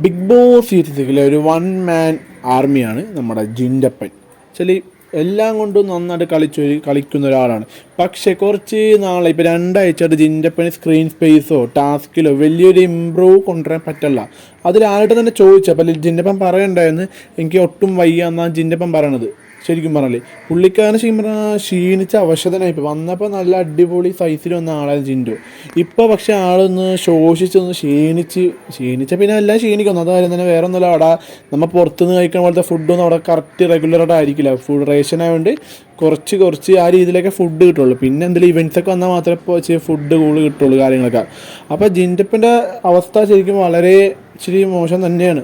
Big boss സീരീസിലെ ഒരു one man ആർമിയാണ് നമ്മുടെ ജിൻഡപ്പൻ. ചെലി എല്ലാം കൊണ്ടും നന്നായിട്ട് കളിച്ചു കളിക്കുന്ന ഒരാളാണ്. പക്ഷേ കുറച്ച് നാളെ ഇപ്പോൾ രണ്ടാഴ്ചയായിട്ട് ജിൻഡപ്പന് സ്ക്രീൻ സ്പേസോ ടാസ്കിലോ വലിയൊരു ഇമ്പ്രൂവ് കൊണ്ടുവരാൻ പറ്റില്ല. അതിൽ ആരുടെ തന്നെ ചോദിച്ചപ്പോൾ ജിൻഡപ്പൻ പറയണ്ടായിരുന്നു എനിക്ക് ഒട്ടും വയ്യ എന്നാണ് ജിൻഡപ്പൻ പറയണത്. ശരിക്കും പറഞ്ഞാൽ പുള്ളിക്കാരൻ ശരിക്കും പറഞ്ഞാൽ ക്ഷീണിച്ച അവശതനായി വന്നപ്പോൾ നല്ല അടിപൊളി സൈസിൽ വന്ന ആളായിരുന്നു ചിന്റു ഇപ്പോൾ പക്ഷേ ആളൊന്ന് ശോഷിച്ചൊന്ന് ക്ഷീണിച്ച് ക്ഷീണിച്ച പിന്നെ എല്ലാം ക്ഷീണിക്കുന്നു. അതായത് തന്നെ വേറെ ഒന്നുമില്ല. അവിടെ നമ്മൾ പുറത്തുനിന്ന് കഴിക്കുന്ന പോലത്തെ ഫുഡൊന്നും അവിടെ കറക്റ്റ് റെഗുലറായിട്ട് ആയിരിക്കില്ല. ഫുഡ് റേഷൻ ആയതുകൊണ്ട് കുറച്ച് കുറച്ച് ആ രീതിയിലൊക്കെ ഫുഡ് കിട്ടുള്ളൂ. പിന്നെ എന്തെങ്കിലും ഇവന്റ്സ് ഒക്കെ വന്നാൽ മാത്രമേ ഇപ്പോൾ ഫുഡ് കൂടുതൽ കിട്ടുള്ളൂ കാര്യങ്ങളൊക്കെ. അപ്പോൾ ജിൻഡപ്പിന്റെ അവസ്ഥ ശരിക്കും വളരെ ഇച്ചിരി മോശം തന്നെയാണ്.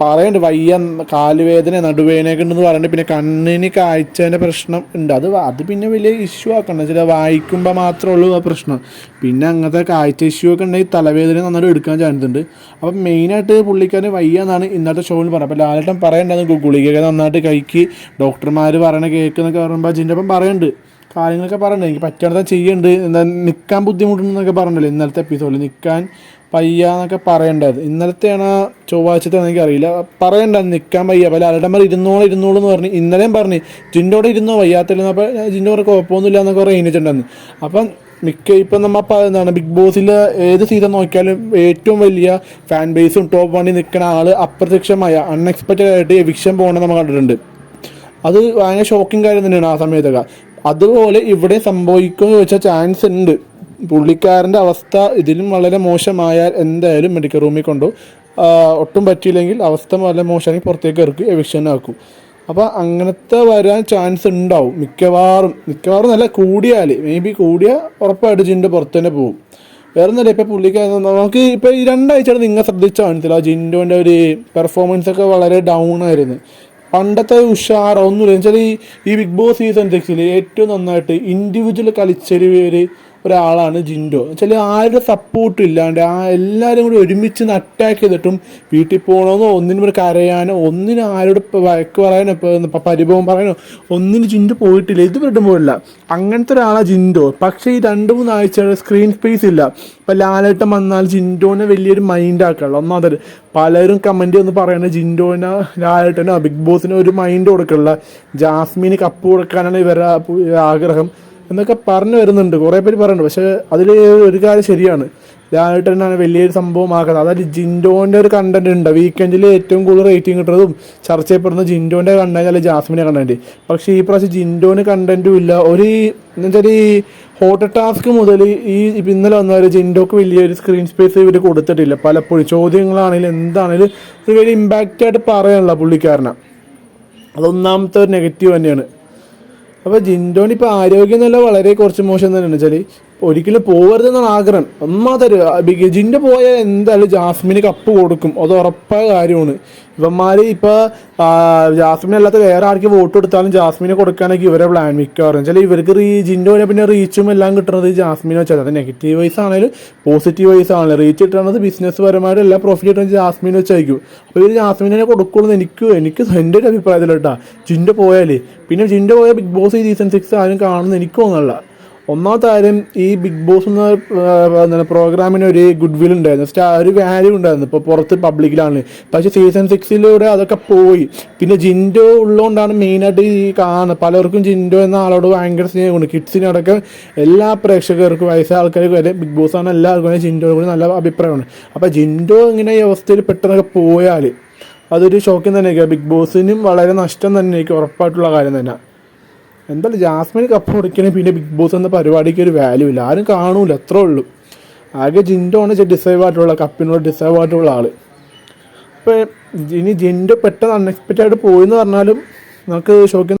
പറയുന്നുണ്ട് വയ്യ കാലുവേദന നടുവേദനയൊക്കെ ഉണ്ടെന്ന് പറയുന്നുണ്ട് പിന്നെ കണ്ണിന് കാഴ്ചേന്റെ പ്രശ്നം ഉണ്ട് അത് അത് പിന്നെ വലിയ ഇഷ്യൂ ആക്കണ്ട. ചില വായിക്കുമ്പോൾ മാത്രമേ ഉള്ളൂ ആ പ്രശ്നം. പിന്നെ അങ്ങനത്തെ കാഴ്ച ഇഷ്യൂ ഒക്കെ ഉണ്ടെങ്കിൽ തലവേദന നന്നായിട്ട് എടുക്കാൻ ചാൻസ് ഉണ്ട് അപ്പം മെയിനായിട്ട് പുള്ളിക്കാരന് വയ്യ എന്നാണ് ഇന്നത്തെ ഷോയിൽ പറഞ്ഞത്. അപ്പോൾ ലാലേട്ടൻ പറയണ്ടായിരുന്നു ഗുളികയൊക്കെ നന്നായിട്ട് കഴിക്ക്. ഡോക്ടർമാർ പറയണ കേൾക്കുന്നൊക്കെ പറയുമ്പോൾ അജിന്റെ അപ്പം പറയുന്നുണ്ട് കാര്യങ്ങളൊക്കെ പറയുന്നുണ്ട് എനിക്ക് പറ്റാത്ത ചെയ്യുന്നുണ്ട് എന്താ നിൽക്കാൻ ബുദ്ധിമുട്ടുണ്ടെന്നൊക്കെ പറഞ്ഞല്ലോ ഇന്നലത്തെ എപ്പിസോഡിൽ നിൽക്കാൻ പയ്യ എന്നൊക്കെ പറയേണ്ടത്. ഇന്നലത്തെയാണ് ചൊവ്വാഴ്ചത്തെ എനിക്ക് അറിയില്ല പറയണ്ട നിൽക്കാൻ പയ്യ പല അലടമ്മ ഇരുന്നോളം ഇരുന്നോളൂ എന്ന് പറഞ്ഞ്. ഇന്നലെയും പറഞ്ഞ് ജിന്റോടെ ഇരുന്നോ? വയ്യാത്തില്ലെന്ന് അപ്പോൾ ജിന്റെ കുറേ കുഴപ്പമൊന്നുമില്ല എന്നൊക്കെ പറഞ്ഞിട്ടുണ്ടായിരുന്നു അപ്പം മിക്ക ഇപ്പം നമ്മൾ എന്താണ് ബിഗ് ബോസിൽ ഏത് സീസൺ നോക്കിയാലും ഏറ്റവും വലിയ ഫാൻ ബേസും ടോപ്പ് വണ്ടി നിൽക്കുന്ന ആൾ അപ്രത്യക്ഷമായ അൺഎക്സ്പെക്റ്റഡ് ആയിട്ട് എവിക്ഷൻ പോകണമെന്ന് നമ്മൾ കണ്ടിട്ടുണ്ട്. അത് ഭയങ്കര ഷോക്കിംഗ് കാര്യം തന്നെയാണ് ആ സമയത്തൊക്കെ. അതുപോലെ ഇവിടെ സംഭവിക്കുമെന്ന് ചോദിച്ചാൽ ചാൻസ് ഉണ്ട്. പുള്ളിക്കാരന്റെ അവസ്ഥ ഇതിലും വളരെ മോശമായാൽ എന്തായാലും മെഡിക്കൽ റൂമിൽ കൊണ്ടു. ഒട്ടും പറ്റിയില്ലെങ്കിൽ അവസ്ഥ വളരെ മോശമാണെങ്കിൽ പുറത്തേക്ക് ഇറക്കി എവിക്ഷൻ ആക്കും. അപ്പോൾ അങ്ങനത്തെ വരാൻ ചാൻസ് ഉണ്ടാവും. മിക്കവാറും മിക്കവാറും നല്ല കൂടിയാൽ മേ ബി കൂടിയ ഉറപ്പായിട്ട് ജിന്റെ പുറത്ത് തന്നെ പോകും. വേറെ ഒന്നുമില്ല ഇപ്പം പുള്ളിക്കാരൻ നമുക്ക് ഇപ്പം ഈ രണ്ടാഴ്ചയാണ് നിങ്ങൾ ശ്രദ്ധിച്ച കാണത്തില്ല ജിൻഡോന്റെ ഒരു പെർഫോമൻസ് ഒക്കെ വളരെ ഡൗൺ ആയിരുന്നു. പണ്ടത്തെ ഉഷാറൊന്നുമില്ല. എന്ന് വെച്ചാൽ ഈ ഈ ബിഗ് ബോസ് സീസൺ സിക്സിൽ ഏറ്റവും നന്നായിട്ട് ഇൻഡിവിജ്വൽ കളിച്ചൊരു ഒരാളാണ് ജിൻഡോ. വെച്ചാൽ ആരുടെ സപ്പോർട്ടും ഇല്ലാണ്ട് ആ എല്ലാവരും കൂടി ഒരുമിച്ച് അറ്റാക്ക് ചെയ്തിട്ടും വീട്ടിൽ പോകണമെന്നോ ഒന്നിനും ഒരു കരയാനോ ഒന്നിനും ആരോട് വഴക്ക് പറയാനോ പരിഭവം പറയാനോ ഒന്നിനും ജിൻഡോ പോയിട്ടില്ല. ഇത് വിടും പോയില്ല അങ്ങനത്തെ ഒരാളാണ് ജിൻഡോ. പക്ഷേ ഈ രണ്ട് മൂന്ന് ആഴ്ചയുടെ സ്ക്രീൻ സ്പേസ് ഇല്ല. ഇപ്പം ലാലേട്ടം വന്നാൽ ജിൻഡോനെ വലിയൊരു മൈൻഡ് ആക്കാനുള്ള ഒന്നാമത് പലരും കമന്റ് ഒന്ന് പറയുന്നത് ജിൻഡോനെ ലാലേട്ടനോ ബിഗ് ബോസിനോ ഒരു മൈൻഡ് കൊടുക്കുള്ള ജാസ്മിന് കപ്പ് കൊടുക്കാനാണ് ഇവരുടെ ആഗ്രഹം. എന്നൊക്കെ പറഞ്ഞു വരുന്നുണ്ട്. കുറേ പേര് പറയുന്നുണ്ട്. പക്ഷേ അതിൽ ഒരു കാര്യം ശരിയാണ്. ലാലേട്ടനാണ് വലിയൊരു സംഭവമാക്കുന്നത്. അതായത് ജിൻഡോന്റെ ഒരു കണ്ടന്റ് ഉണ്ട്. വീക്കെൻഡിൽ ഏറ്റവും കൂടുതൽ റേറ്റിംഗ് കിട്ടുന്നതും ചർച്ച ചെയ്യപ്പെടുന്ന ജിൻഡോന്റെ കണ്ടന്റ് അല്ലെങ്കിൽ ജാസ്മിന്റെ കണ്ടന്റ് പക്ഷേ ഈ പ്രാവശ്യം ജിൻഡോന് കണ്ടന്റും ഇല്ല. ഒരു എന്നുവെച്ചാൽ ഈ ഹോട്ട് ടാസ്ക് മുതൽ ഈ ഇന്നലെ വന്നവർ ജിൻഡോക്ക് വലിയൊരു സ്ക്രീൻ സ്പേസ് ഇവർ കൊടുത്തിട്ടില്ല. പലപ്പോഴും ചോദ്യങ്ങളാണെങ്കിലും എന്താണെങ്കിലും ഒരു വലിയ ഇമ്പാക്റ്റായിട്ട് പറയാനുള്ള പുള്ളിക്കാരനാണ് അതൊന്നാമത്തെ ഒരു നെഗറ്റീവ് തന്നെയാണ്. അപ്പോൾ ജിൻഡോന് ഇപ്പോൾ ആരോഗ്യം നില വളരെ കുറച്ച് മോശം തന്നെയാണ്. വെച്ചാൽ ഒരിക്കലും പോകരുതെന്നാണ് ആഗ്രഹം. ഒന്നാമതൊരു ജിൻഡോ പോയാൽ എന്തായാലും ജാസ്മിന് കപ്പ് കൊടുക്കും. അത് ഉറപ്പായ കാര്യമാണ്. ഇവന്മാർ ഇപ്പോൾ ജാസ്മിൻ അല്ലാത്ത വേറെ ആർക്ക് വോട്ട് കൊടുത്താലും ജാസ്മിനെ കൊടുക്കുകയാണെങ്കിൽ ഇവരെ പ്ലാൻ മിക്കവാറും ചില ഇവർക്ക് റീ പോലെ പിന്നെ റീച്ചും എല്ലാം കിട്ടുന്നത് ജാസ്മിനെ വെച്ചാൽ അത് നെഗറ്റീവ് വൈസ് ആണെങ്കിലും പോസിറ്റീവ് വൈസ് ആണെങ്കിലും. റീച്ച് കിട്ടുന്നത് ബിസിനസ് പരമായിട്ട് എല്ലാ പ്രോഫിറ്റ് കിട്ടുന്നത് ജാസ്മിനെ വെച്ചായിരിക്കും. അപ്പോൾ ഇവർ ജാസ്മിനെ കൊടുക്കുള്ളൂ എനിക്ക് എനിക്ക് എന്റെ ഒരു അഭിപ്രായത്തിൽ കേട്ടോ ജിന്റെ പോയാലേ. പിന്നെ ജിന്റെ പോയാൽ ബിഗ് ബോസ് സീസൺ സിക്സ് ആരും കാണുന്നത് എനിക്ക് തോന്നുന്നില്ല. ഒന്നാമത്തെ കാര്യം ഈ ബിഗ് ബോസ് എന്ന പ്രോഗ്രാമിന് ഒരു ഗുഡ് വിൽ ഉണ്ടായിരുന്നു സ്റ്റാ ഒരു വാല്യൂ ഉണ്ടായിരുന്നു. ഇപ്പോൾ പുറത്ത് പബ്ലിക്കിലാണ് പക്ഷേ സീസൺ സിക്സിലൂടെ അതൊക്കെ പോയി. പിന്നെ ജിൻഡോ ഉള്ളതുകൊണ്ടാണ് മെയിനായിട്ട് ഈ കാണുന്നത്. പലർക്കും ജിൻഡോ എന്ന ആളോട് ഭയങ്കര സ്നേഹമുണ്ട്. കിഡ്സിനോടൊക്കെ എല്ലാ പ്രേക്ഷകർക്കും വയസ്സായ ആൾക്കാർക്ക് വരെ ബിഗ് ബോസ് ആണ് എല്ലാവർക്കും ജിൻഡോയെ കൂടി നല്ല അഭിപ്രായമാണ്. അപ്പോൾ ജിൻഡോ ഇങ്ങനെ ഈ അവസ്ഥയിൽ പെട്ടെന്നൊക്കെ പോയാൽ അതൊരു ഷോക്കിംഗ് തന്നെയായിരിക്കും. ബിഗ് ബോസിനും വളരെ നഷ്ടം തന്നെയായിരിക്കും. ഉറപ്പായിട്ടുള്ള കാര്യം തന്നെ. എന്തായാലും ജാസ്മിന് കപ്പ് കൊടുക്കണേ പിന്നെ ബിഗ് ബോസ് എന്ന പരിപാടിക്ക് ഒരു വാല്യൂ ഇല്ല. ആരും കാണൂല അത്രേ ഉള്ളൂ. ആകെ ജിൻഡോ ആണ് ഡിസേർവ് ആയിട്ടുള്ള കപ്പിനുള്ള ഡിസേർവ് ആയിട്ടുള്ള ആൾ. അപ്പോൾ ഇനി ജിൻഡോ പെട്ടെന്ന് അൺഎക്സ്പെക്റ്റഡ് ആയിട്ട് പോയി എന്ന് പറഞ്ഞാലും നമുക്ക് ഷോക്കിംഗ്